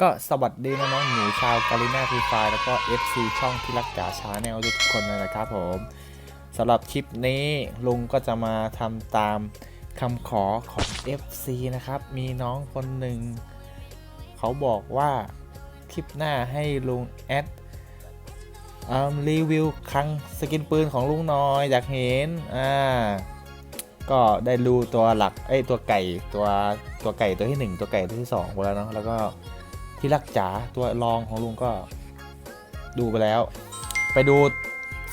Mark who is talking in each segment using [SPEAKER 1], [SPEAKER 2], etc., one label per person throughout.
[SPEAKER 1] ก็สวัสดีน้องๆหนูชาวกาลิน่าฟรีไฟแล้วก็ FC ช่องที่รักจ๋าชาแนลทุกคนเลยนะครับผมสำหรับคลิปนี้ลุงก็จะมาทำตามคำขอของ FC นะครับ มีน้องคนหนึ่ง เขาบอกว่าคลิปหน้าให้ลุงแอดรีวิวคลังสกินปืนของลุงน้อยอยากเห็น อ่า ก็ได้รูตัวหลักเอ้ตัวไก่ตัวตัวไก่ตัวที่หนึ่งตัวไก่ตัวที่สองไปแล้วเนาะแล้วก็ ที่รักจ๋าตัวรองของลุงก็ดูไปแล้ว ไปดู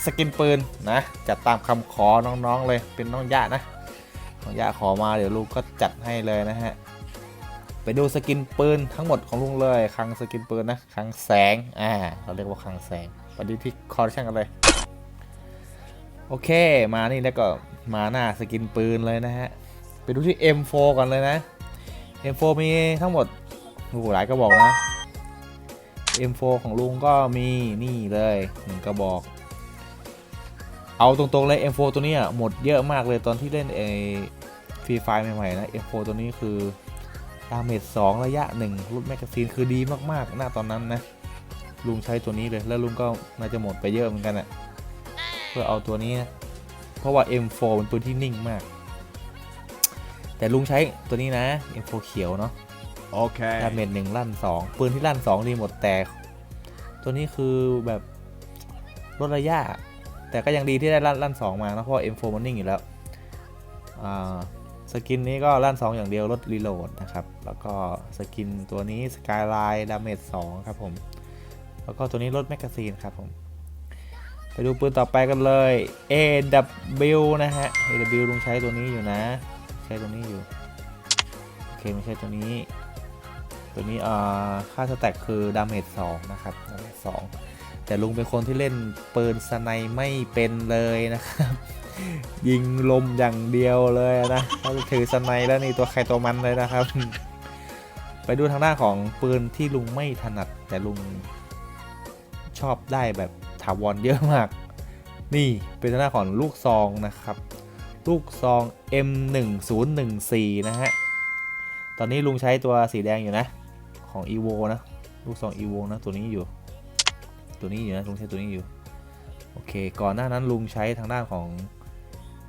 [SPEAKER 1] สกินปืนนะจัดตามคำขอน้องๆเลยเป็นน้องย่านะน้องย่าขอมาเดี๋ยวลุงก็จัดให้เลยนะฮะไปดูสกินปืนทั้งหมดของลุงเลยคลังสกินปืนนะคลังแสงอ่าเราเรียกว่าคลังแสงไปดูที่คอร์ชั่นกันเลยโอเคมานี่แล้วก็มาหน้าสกินปืนเลยนะฮะไปดูที่ M4 ก่อนเลยนะ M4 มีทั้งหมด โอ้โหหลายกระบอกนะ M4 ของลุงก็มีนี่เลยหนึ่งกระบอก เอาตรงๆเลย M4 ตัวนี้หมดเยอะมากเลยตอนที่เล่นไอ้ฟรีไฟใหม่ๆนะ M4 ตัวนี้คือดาเมจ2ระยะ1รุ่นแมกกาซีนคือดีมากๆหน้าตอนนั้นนะลุงใช้ตัวนี้เลยแล้วลุงก็น่าจะหมดไปเยอะเหมือนกันอะเพื่อเอาตัวนี้นะเพราะว่า M4 เป็นปืนที่นิ่งมาก แต่ลุงใช้ตัวนี้นะ M4 เขียวเนาะ
[SPEAKER 2] Okay.
[SPEAKER 1] ดาเมจหนึ่งลั่นสองปืนที่ลั่นสองดีหมดแต่ตัวนี้คือแบบลดระยะ แต่ก็ยังดีที่ได้ลั่นลั่นสองมานะเพราะว่า M4 มันนิ่งอยู่แล้วอ่าสกินนี้ก็ลั่น 2 อย่างเดียวลดรีโหลดนะครับ แล้วก็สกินตัวนี้สกายไลน์ดาเมจ2ครับผม แล้วก็ตัวนี้ลดแมกกาซีนครับผม ไปดูปืนต่อไปกันเลย AW นะฮะ AW ลุงใช้ตัวนี้อยู่นะ ใช้ตัวนี้อยู่ โอเคไม่ใช่ตัวนี้ ตัวนี้อ่าค่าสแต็กคือดาเมจ2นะครับดาเมจ2แต่ลุงเป็นคนที่เล่นปืนสไนไม่เป็นเลยนะครับ ยิงลมอย่างเดียวเลยนะเขาถือสไนแล้วนี่ตัวใครตัวมันเลยนะครับ ไปดูทางด้านของปืนที่ลุงไม่ถนัด แต่ลุงชอบได้แบบถาวรเยอะมาก นี่เป็นทางด้านของลูกซองนะครับ ลูกซอง M1014 นะฮะตอนนี้ลุงใช้ตัวสีแดงอยู่นะ ของ evo นะ ลูกซอง evo นะตัวนี้อยู่ ตัวนี้อยู่นะลุงใช้ตัวนี้อยู่ โอเค ก่อนหน้านั้นลุงใช้ทางด้านของ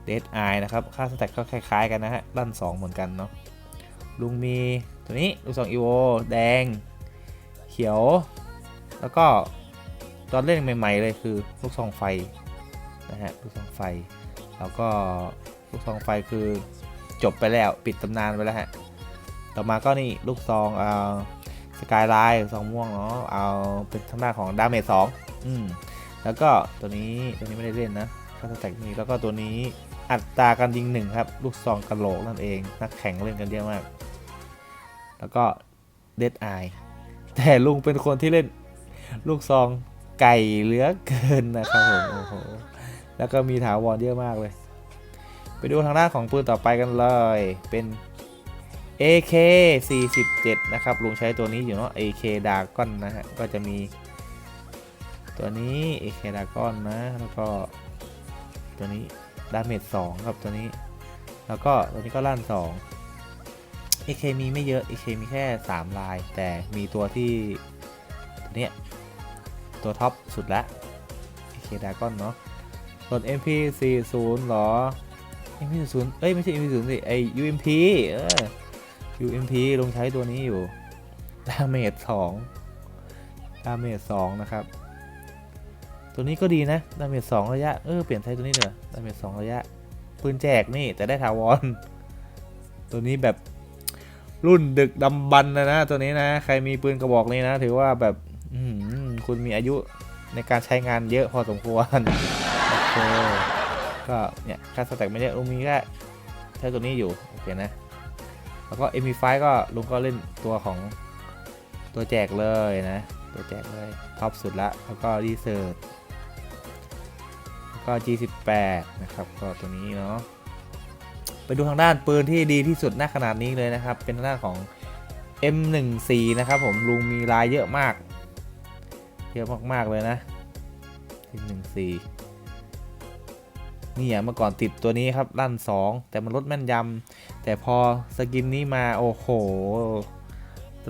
[SPEAKER 1] Dead Eye นะครับ ค่าสแต็กก็คล้ายๆกันนะฮะด้าน2 เหมือนกันเนาะลุงมีตัวนี้ลูกซอง evo แดง เขียว แล้วก็ตอนเล่นใหม่ ๆ เลยคือลูกซองไฟนะฮะลูกซองไฟ แล้วก็ลูกซองไฟคือจบไปแล้วปิดตำนานไปแล้วฮะ ต่อมาก็นี่ลูกซองเอา สกายไลน์ซองม่วงเนาะเอาเป็นทางด้านของดาเมจสองอืมแล้วก็ตัวนี้ตัวนี้ไม่ได้เล่นนะค่าสแต็กนี้แล้วก็ตัวนี้อัตราการยิงหนึ่งครับ ลูกซองกระโหลกนั่นเอง นักแข่งเล่นกันเยอะมาก แล้วก็เดดไอแต่ลุงเป็นคนที่เล่นลูกซองไก่เหลือเกินนะครับผมโอ้โหแล้วก็มีถาวรเยอะมากเลย ไปดูทางด้านของปืนต่อไปกันเลย เป็น AK 47 นะครับ ลุงใช้ตัวนี้อยู่เนาะ AK Dragon นะฮะ ก็จะมีตัวนี้ AK Dragon นะ แล้วก็ตัวนี้ดาเมจ2ครับตัวนี้ แล้วก็ตัวนี้ก็ลั่น2 AK มีไม่เยอะ AK มีแค่ 3 ลาย แต่มีตัวที่ตัวเนี้ยตัวท็อปสุดละ AK Dragon เนาะส่วน MP40 เหรอ MP40 เอ้ย ไม่ใช่ MP40 สิไอ UMP เออ UMP ลงใช้ตัวนี้อยู่ดาเมจ2ดาเมจ2นะครับ ตัวนี้ก็ดีนะดาเมจ2ระยะ เออ เปลี่ยนใช้ตัวนี้เถอะดาเมจ2ระยะ ปืนแจกนี่แต่ได้ถาวร ตัวนี้แบบรุ่นดึกดำบรรพ์นะนะ ตัวนี้นะ ใครมีปืนกระบอกนี้นะ ถือว่าแบบคุณมีอายุในการใช้งานเยอะพอสมควรโอเคก็เนี่ยค่าสแต็กไม่ได้ลุงมีแค่ใช้ตัวนี้อยู่ โอเคนะ แล้วก็ MP5 ก็ลุงก็เล่นตัวของตัวแจกเลยนะ ตัวแจกเลยท็อปสุดละ แล้วก็ดีเซอร์แล้วก็ G18 นะครับ ก็ตัวนี้เนาะไปดูทางด้านปืนที่ดีที่สุดณขนาดนี้เลยนะครับ เป็นทางด้านของ M14 นะครับผมลุงมีลายเยอะมาก เยอะมากๆเลยนะ M14 นี่อะเมื่อก่อนติดตัวนี้ครับลั่น 2 แต่มันลดแม่นยำแต่พอสกินนี้มาโอ้โห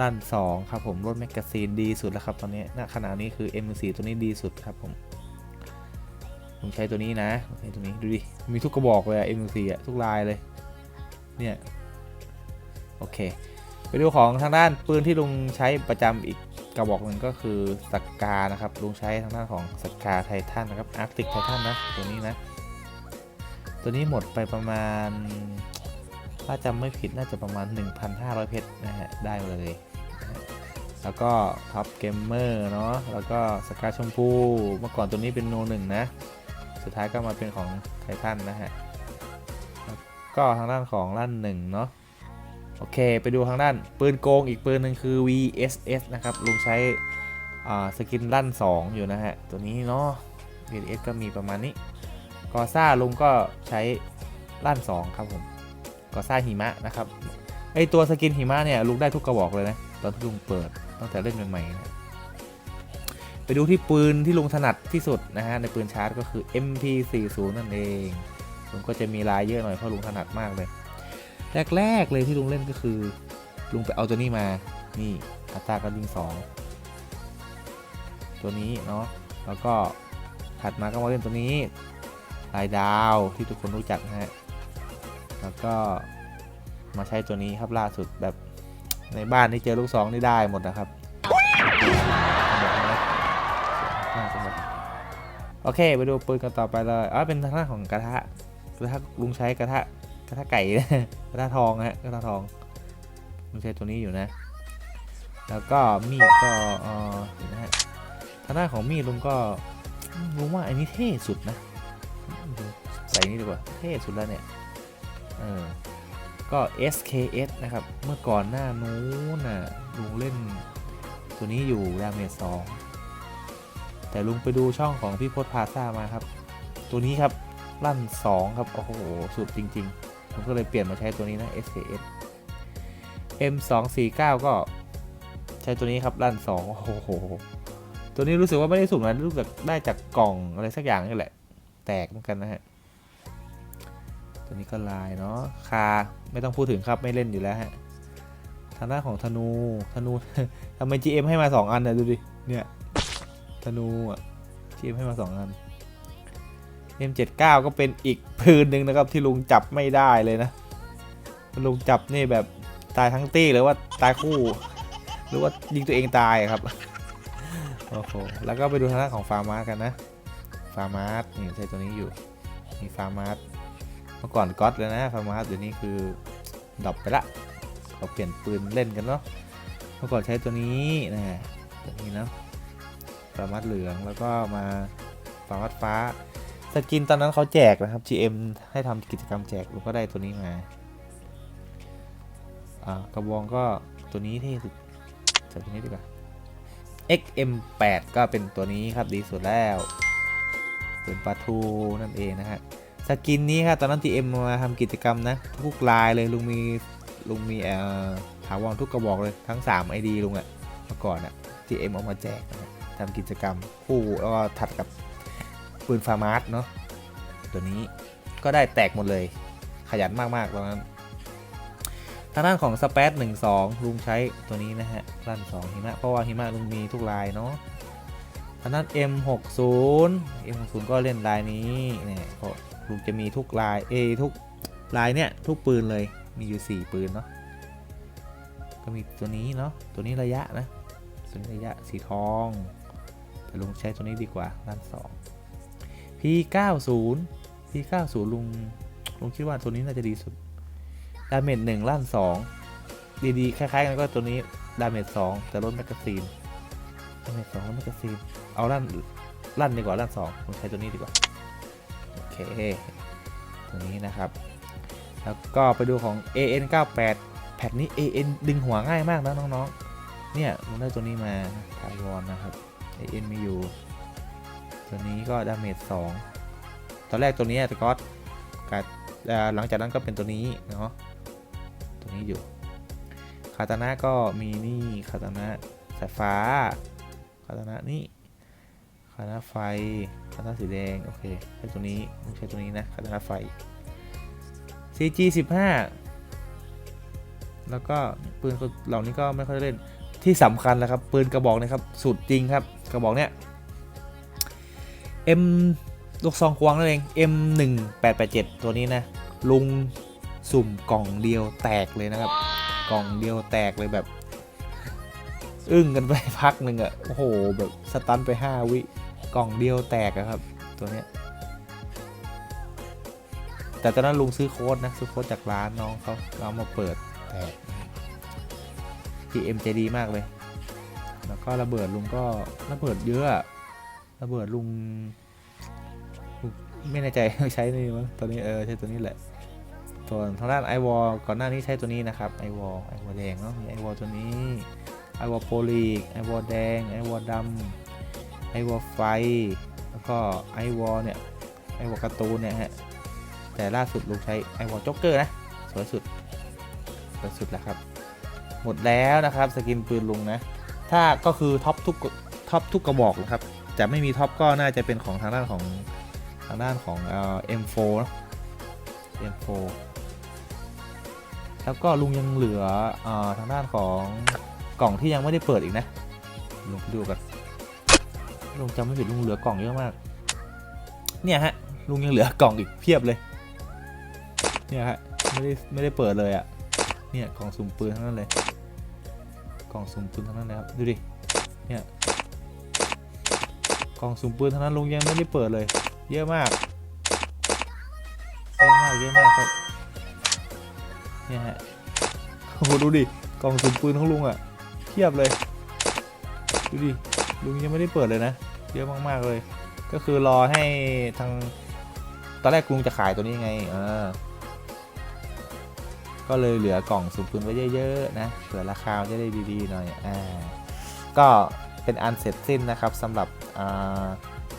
[SPEAKER 1] ลั่น 2 ครับผมรถแมกกาซีนดีสุดแล้วครับตอนนี้ณขณะนี้คือ M4 ตัวนี้ดีสุดครับผมผมใช้ตัวนี้นะใช้ตัวนี้ดูดิ มีทุกกระบอกเลยอะ M4 อะทุกลายเลย เนี่ย โอเค ไปดูของทางด้านปืนที่ลุงใช้ประจำอีกกระบอกหนึ่งก็คือสกกานะครับ ลุงใช้ทางด้านของสกกาไททันนะครับอาร์ติกไททันนะ ตัวนี้นะ ตัวนี้หมดไปประมาณ ถ้าจำไม่ผิดน่าจะประมาณ 1,500 เพชรนะฮะ ได้เลย แล้วก็ท็อปเกมเมอร์เนาะ แล้วก็สกาชมพู เมื่อก่อนตัวนี้เป็นโนหนึ่งนะ สุดท้ายก็มาเป็นของไททันนะฮะ ก็ทางด้านของลั่นหนึ่งเนาะ โอเค ไปดูทางด้านปืนโกงอีกปืนหนึ่งคือ VSS นะครับ ลุงใช้สกินลั่น 2 อยู่นะฮะ ตัวนี้เนาะ VSS ก็มีประมาณนี้ กอซ่าลุงก็ใช้ลั่น2ครับผมกอซ่าหิมะนะครับไอตัวสกินหิมะเนี่ยลุงได้ทุกกระบอกเลยนะตอนที่ลุงเปิดตั้งแต่เล่นใหม่ๆนะไปดูที่ปืนที่ลุงถนัดที่สุดนะฮะในปืนชาร์จก็คือ MP40 นั่นเองลุงก็จะมีลายเยอะหน่อยเพราะลุงถนัดมากเลยแรกๆเลยที่ลุงเล่นก็คือ ลุงไปเอาตัวนี้มานี่อัตราการยิงสองตัวนี้เนาะแล้วก็ถัดมาก็มาเล่นตัวนี้ายดาวที่ทุกคนรู้จักนะฮะ แล้วก็มาใช้ตัวนี้ครับล่าสุดแบบในบ้านที่เจอลูกซองนี่ได้หมดนะครับโอเคไปดูปืนกันต่อไปเลยอ๋อเป็นทางด้านของกระทะกระทะลุงใช้กระทะกระทะไก่กระทะทองนะฮะกระทะทองลุงใช้ตัวนี้อยู่นะ แล้วก็มีดก็เออนะฮะทางด้านของมีดลุงก็ลุงว่าอันนี้เท่สุดนะ ส่นี่ดีกว่า เท่สุดแล้วเนี่ย เออ ก็ SKS นะครับ เมื่อก่อนหน้านู้นน่ะลุงเล่นตัวนี้อยู่ดาเมจสองแต่ลุงไปดูช่องของพี่พศพาซ่ามาครับ ตัวนี้ครับลั่น 2 ครับ โอ้โห สุดจริงๆ ผมก็เลยเปลี่ยนมาใช้ตัวนี้นะ SKS M249 ก็ใช้ตัวนี้ครับลั่น 2 โอ้โห ตัวนี้รู้สึกว่าไม่ได้สุ่มนะรู้สึกได้จากกล่องอะไรสักอย่างนี่แหละ แตกเหมือนกันนะฮะ ตัวนี้ก็ลายเนาะคาไม่ต้องพูดถึงครับไม่เล่นอยู่แล้วฮะทางด้านของธนูธนูทำไม GM ให้มา 2 อันเนี่ยดูดิเนี่ยธนูอะ GM ให้มา 2 อัน M79 ก็เป็นอีกปืนหนึ่งนะครับที่ลุงจับไม่ได้เลยนะลุงจับนี่แบบตายทั้งตี้หรือว่าตายคู่ หรือว่ายิงตัวเองตายครับโอ้โหแล้วก็ไปดูทางด้านของฟาร์มาสกันนะฟาร์มาสนี่ใช้ตัวนี้อยู่มีฟาร์มาสเมื่อก่อนก๊อตเลยนะฟาร์มาสเดี๋ยวนี้คือดรอปไปละเขาเปลี่ยนปืนเล่นกันเนาะเมื่อก่อนใช้ตัวนี้นะตัวนี้เนาะฟาร์มาสเหลืองแล้วก็มาฟาร์มาสฟ้าสกินตอนนั้นเขาแจกนะครับ GM ให้ทำกิจกรรมแจกลุงก็ได้ตัวนี้มาอ่ากระบองก็ตัวนี้เที่สุดใส่ตัวนี้ดีกว่า XM8 ก็เป็นตัวนี้ครับดีสุดแล้วเป็นปลาทูนั่นเองนะฮะ สกินนี้ครับตอนนั้น TM มมาทำกิจกรรมนะ ทุกลายเลยลุงมีลุงมีเอ่อถาวรทุกกระบอกเลยทั้ง3 ID ลุงอะเมื่อก่อนอะ TM เอ็มเอามาแจกนะทำกิจกรรมคู่แล้วก็ถัดกับปืนฟาร์มาร์สเนาะตัวนี้ก็ได้แตกหมดเลยขยันมากๆตอนนั้นทางด้านของสเปซหนึ่งสองลุงใช้ตัวนี้นะฮะลั่นสองหิมะเพราะว่าหิมะลุงมีทุกลายเนาะทางด้าน M60 M60 ก็เล่นลายนี้เนี่ยเพราะ ลุงจะมีทุกลายเอทุกลายเนี่ยทุกปืนเลยมีอยู่ 4 ปืนเนาะก็มีตัวนี้เนาะตัวนี้ระยะนะตัวนี้ระยะสีทอง แต่ลุงใช้ตัวนี้ดีกว่าลั่น2 P90 P90 ลุงลุงคิดว่าตัวนี้น่าจะดีสุดดาเมจหนึ่งลั่นสองดีๆคล้ายๆกันก็ตัวนี้ดาเมจสองแต่ลดแมกกาซีนดาเมจสองลดแมกกาซีนเอาลั่นลั่นดีกว่าลั่นสองผมใช้ตัวนี้ดีกว่า คตัวนี้นะครับ แล้วก็ไปดูของ AN98 แพทนี้ AN ดึงหัวง่ายมากนะน้องๆ เนี่ยผมได้ตัวนี้มาทายวอนนะครับ AN มีอยู่ ตัวนี้ก็ดาเมจสองตอนแรกตัวนี้แต่ก็กัดอ่าหลังจากนั้นก็เป็นตัวนี้เนาะ ตัวนี้อยู่ คาตานะก็มีนี่คาตานะสายฟ้าคาตานะนี่าตานะไฟคาตานะสีแดง โอเคใช้ตัวนี้ต้องใช้ตัวนี้นะคาตานะไฟ CG 15 แล้วก็ปืนเหล่านี้ก็ไม่ค่อยได้เล่นที่สำคัญแล้วครับ ปืนกระบอกนะครับ สุดจริงครับ กระบอกเนี้ย M ลูกซองกวางนั่นเอง M 1 8 8 7 ตัวนี้นะ ลุงสุ่มกล่องเดียวแตกเลยนะครับ กล่องเดียวแตกเลยแบบ อึ้งกันไปพักหนึ่งอะโอ้โห แบบสตันไป 5 วิ ล่องเดียวแตกอะครับ ตัวเนี้ยแต่ตอนนั้นลุงซื้อโค้ดนะซื้อโค้ดจากร้านน้องเขาเรามาเปิดแตก GM ใจดีมากเลย แล้วก็ระเบิดลุงก็ระเบิดเยอะระเบิดลุงลุงไม่แน่ใจใช้นี่มั้งตัวนี้เออใช้ตัวนี้แหละส่วนทางด้านไอวอลก่อนหน้านี้ใช้ตัวนี้นะครับไอวอลไอวอลแดงเนาะมีไอวอลตัวนี้ไอวอลโพลีกไอวอลแดงไอวอลดำ ไอวอลไฟ แล้วก็ไอวอลเนี่ยไอวอลการ์ตูนเนี่ยฮะแต่ล่าสุดลุงใช้ไอวอลจ็อกเกอร์นะสวยสุดสวยสุดแล้วครับ หมดแล้วนะครับสกินปืนลุงนะ ถ้าก็คือท็อปทุกท็อปทุกกระบอกเลยครับแต่ไม่มีท็อปก็น่าจะเป็นของทางด้านของทางด้านของเอ่อ M4 เนอะ M4 แล้วก็ลุงยังเหลือเอ่อทางด้านของกล่องที่ยังไม่ได้เปิดอีกนะลุงไปดูกัน ลุงจำไม่ผิดลุงเหลือกล่องเยอะมาก เนี่ยฮะลุงยังเหลือกล่องอีกเพียบเลย เนี่ยฮะไม่ได้ไม่ได้เปิดเลยอะ่ะ เนี่ยกล่องสุ่มปืนทั้งนั้นเลยกล่องสุ่มปืนทั้งนั้นเลยครับดูดิ เนี่ยกล่องสุ่มปืนทั้งนั้นลุงยังไม่ได้เปิดเลย เยอะมาก เยอะมากเยอะมากครับ เนี่ยฮะโอ้โหดูดิกล่องสุ่มปืนของลุงอะ่ะเทียบเลย ดูดิลุงยังไม่ได้เปิดเลยนะ เยอะมากๆเลย ก็คือรอให้ทางตอนแรกลุงจะขายตัวนี้ไงเออก็เลยเหลือกล่องสุ่มปืนไว้เยอะๆนะเผื่อราคาจะได้ดีๆหน่อยอ่าก็เป็นอันเสร็จสิ้นนะครับสำหรับอ่า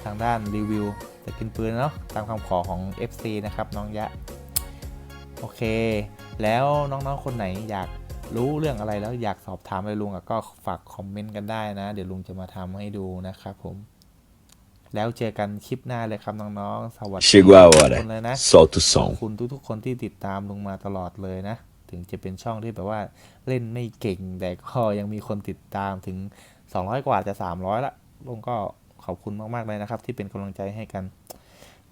[SPEAKER 1] ทางด้านรีวิวจะกินปืนเนาะตามคำขอของ FC นะครับน้องยะ โอเค แล้วน้องๆคนไหนอยากรู้เรื่องอะไรแล้วอยากสอบถามอะไรลุงก็ฝากคอมเมนต์กันได้นะ เดี๋ยวลุงจะมาทำให้ดูนะครับผม แล้วเจอกันคลิปหน้าเลยครับน้องๆ สวัสดี
[SPEAKER 2] Chegou a
[SPEAKER 1] ทุก
[SPEAKER 2] hora.
[SPEAKER 1] คนเลยนะ
[SPEAKER 2] Solta o
[SPEAKER 1] ขอบ
[SPEAKER 2] som.
[SPEAKER 1] คุณทุกๆคนที่ติดตามลุงมาตลอดเลยนะ ถึงจะเป็นช่องที่แบบว่าเล่นไม่เก่ง แต่ก็ยังมีคนติดตามถึง 200 กว่าจะ 300 ละลุงก็ขอบคุณมากๆเลยนะครับ ที่เป็นกำลังใจให้กัน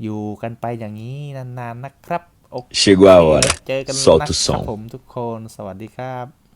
[SPEAKER 1] อยู่กันไปอย่างนี้นานๆนะครับโอเค
[SPEAKER 2] Chegou a hora.
[SPEAKER 1] เจอกันนะ
[SPEAKER 2] Solta o
[SPEAKER 1] ครับ
[SPEAKER 2] som.
[SPEAKER 1] ผมทุกคนสวัสดีครับ